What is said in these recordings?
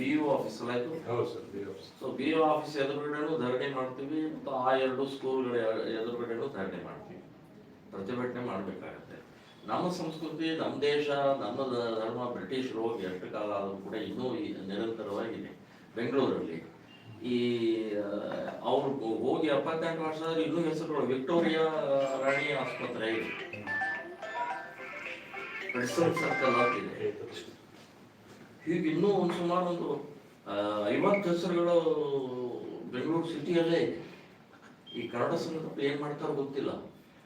B U office ಅಲ್ಲ ಇದು? ಹೌದು sir B so B U office ಎದುರುಗಡೆನೂ ಧರಣಿ ಮಾಡ್ತೀವಿ ಮತ್ತು ಆ ಎರಡು ಸ್ಕೂಲ್ಗಳ ಎದುರುಗಡೆನೂ ಧರಣಿ ಮಾಡ್ತೀವಿ. ಪ್ರತಿಭಟನೆ ಮಾಡಬೇಕಾಗತ್ತೆ. ನಮ್ಮ ಸಂಸ್ಕೃತಿ ನಮ್ಮ ದೇಶ ನಮ್ಮ ಧರ್ಮ ಬ್ರಿಟಿಷರು ಹೋಗಿ ಎಷ್ಟು ಕಾಲ ಆದರೂ ಕೂಡ ಇನ್ನೂ ನಿರಂತರವಾಗಿದೆ. ಬೆಂಗಳೂರಲ್ಲಿ. ಈ ಅವರು ಹೋಗಿ ಎಪ್ಪತ್ತೆಂಟು ವರ್ಷದಲ್ಲಿ ಇನ್ನೂ ಹೆಸರುಗಳು ವಿಕ್ಟೋರಿಯಾ ರಾಣಿ ಆಸ್ಪತ್ರೆ ಇದೆ. ಸರ್ಕಲ್ ಅಂತಿದೆ ಹೀಗೆ ಇನ್ನೂ ಒಂದು ಸುಮಾರು ಒಂದು ಐವತ್ತು ಹೆಸರುಗಳು ಬೆಂಗಳೂರು ಸಿಟಿಯಲ್ಲೇ ಈ ಕನ್ನಡ ಸಂಘಟ ಏನ್ ಮಾಡ್ತಾರೋ ಗೊತ್ತಿಲ್ಲ.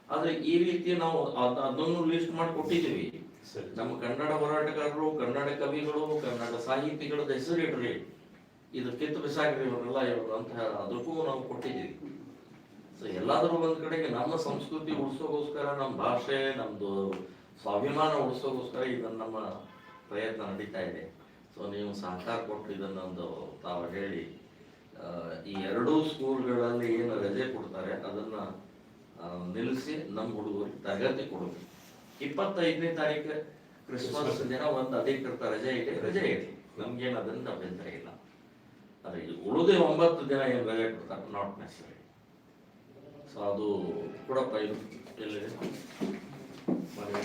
ಆದ್ರೆ ಈ ರೀತಿ ನಾವು ಅದ್- ಅದನ್ನು ಲಿಸ್ಟ್ ಮಾಡಿ ಕೊಟ್ಟಿದ್ದೀವಿ. ನಮ್ಮ ಕನ್ನಡ ಹೋರಾಟಗಾರರು ಕನ್ನಡ ಕವಿಗಳು ಕನ್ನಡ ಸಾಹಿತಿಗಳದ ಹೆಸರಿಡ್ರಿ ಇದು ಕಿತ್ತು ಬಿಸಾಕ್ರಿ ಇವರೆಲ್ಲ ಇವರು ಅಂತ ಅದಕ್ಕೂ ನಾವು ಕೊಟ್ಟಿದ್ದೀವಿ. ಸೊ ಎಲ್ಲಾದರೂ ಒಂದ್ ಕಡೆಗೆ ನಮ್ಮ ಸಂಸ್ಕೃತಿ ಉಳಿಸೋಗೋಸ್ಕರ ನಮ್ಮ ಭಾಷೆ ನಮ್ದು ಸ್ವಾಭಿಮಾನ ಉಳಿಸೋಗೋಸ್ಕರ ಇದನ್ನ ನಮ್ಮ ಪ್ರಯತ್ನ ನಡೀತಾ ಇದೆ. ಸೊ ನೀವು ಸಹಕಾರ ಕೊಟ್ಟು ಇದನ್ನೊಂದು ತಾವು ಹೇಳಿ ಈ ಎರಡೂ ಸ್ಕೂಲ್ಗಳಲ್ಲಿ ಏನು ರಜೆ ಕೊಡ್ತಾರೆ ಅದನ್ನ ನಿಲ್ಲಿಸಿ ನಮ್ಮ ಹುಡುಗರಿಗೆ ತರಗತಿ ಕೊಡಬೇಕು ಇಪ್ಪತ್ತೈದನೇ ತಾರೀಕು ಕ್ರಿಸ್ಮಸ್ ದಿನ ಒಂದು ಅಧಿಕೃತ ರಜೆ ಇದೆ ರಜೆ ಇದೆ. ನಮ್ಗೇನು ಅದರಿಂದ ಅಭ್ಯಂತರ ಇಲ್ಲ. ಅದೇ ಇದು ಉಳಿದೇ ಒಂಬತ್ತು ದಿನ ಏನು ರಜೆ ಕೊಡ್ತಾರೆ? ನಾಟ್ ನೆಸರಿ ಸೊ ಅದು ಕೂಡ ಇದು. ಎಲ್ಲಿದೆ? ಮನೆ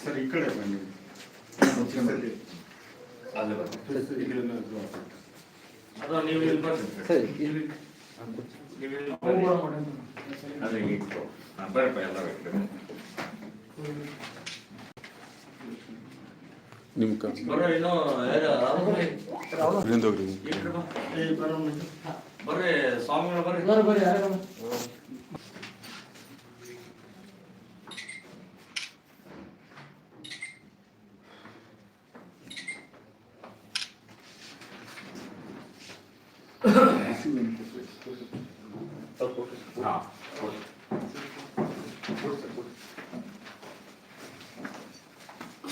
ಸರ್ ಈ ಕಡೆ ಬನ್ನಿ. ಅಲ್ಲೇ ಬರ್ರಿ. ಇದನ್ನ ಅದು ನೀವು ಇಲ್ಲಿ ಬರ್ರಿ ಸರಿ ಇಲ್ಲಿ. ನೀವು ಇಲ್ಲಿ ಬರ್ರಿ. ಅದೇ ಇಟ್ಟು ನಾನು ಎಲ್ಲ ಬರ್ರಿ. ನಿಮ್ಮ ಬರ್ರಿ ಇನ್ನೂ ಯಾರು ಹೋಗ್ರಿ. ಕಡೆ ಬಾ. ಬರ್ರಿ ಸ್ವಾಮಿಗಳು ಬರ್ರಿ. ಹಾ ಕೊಡಿ.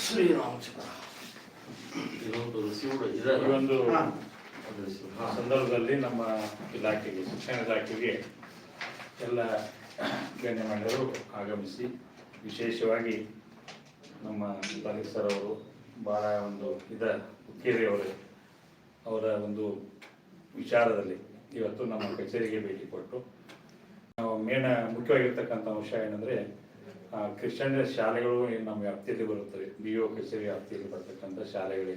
ಶ್ರೀರಾಮಚಂದ್ರ ಇದೊಂದು ಇದೆ ಈ ಒಂದು ಅದು ಸಂದರ್ಭದಲ್ಲಿ ನಮ್ಮ ಇಲಾಖೆಗೆ ಶಿಕ್ಷಣ ಇಲಾಖೆಗೆ ಎಲ್ಲ ಗಣ್ಯಮಾನ್ಯರು ಆಗಮಿಸಿ ವಿಶೇಷವಾಗಿ ನಮ್ಮ ಪರಿಸರವರು ಸರ್ ಅವರು ಭಾಳ ಒಂದು ಇದ ಹುಕ್ಕೇರಿಯವರು ಅವರ ಒಂದು ವಿಚಾರದಲ್ಲಿ ಇವತ್ತು ನಮ್ಮ ಕಚೇರಿಗೆ ಭೇಟಿ ಕೊಟ್ಟು, ನಾವು ಮೇಣ ಮುಖ್ಯವಾಗಿರ್ತಕ್ಕಂಥ ಅಂಶ ಏನಂದರೆ ಕ್ರಿಶ್ಚಿಯನ್ ಶಾಲೆಗಳು ನಮ್ಮ ವ್ಯಾಪ್ತಿಯಲ್ಲಿ ಬರುತ್ತವೆ. ಬಿ ಒ ಕಚೇರಿ ವ್ಯಾಪ್ತಿಯಲ್ಲಿ ಬರ್ತಕ್ಕಂಥ ಶಾಲೆಗಳಿಗೆ.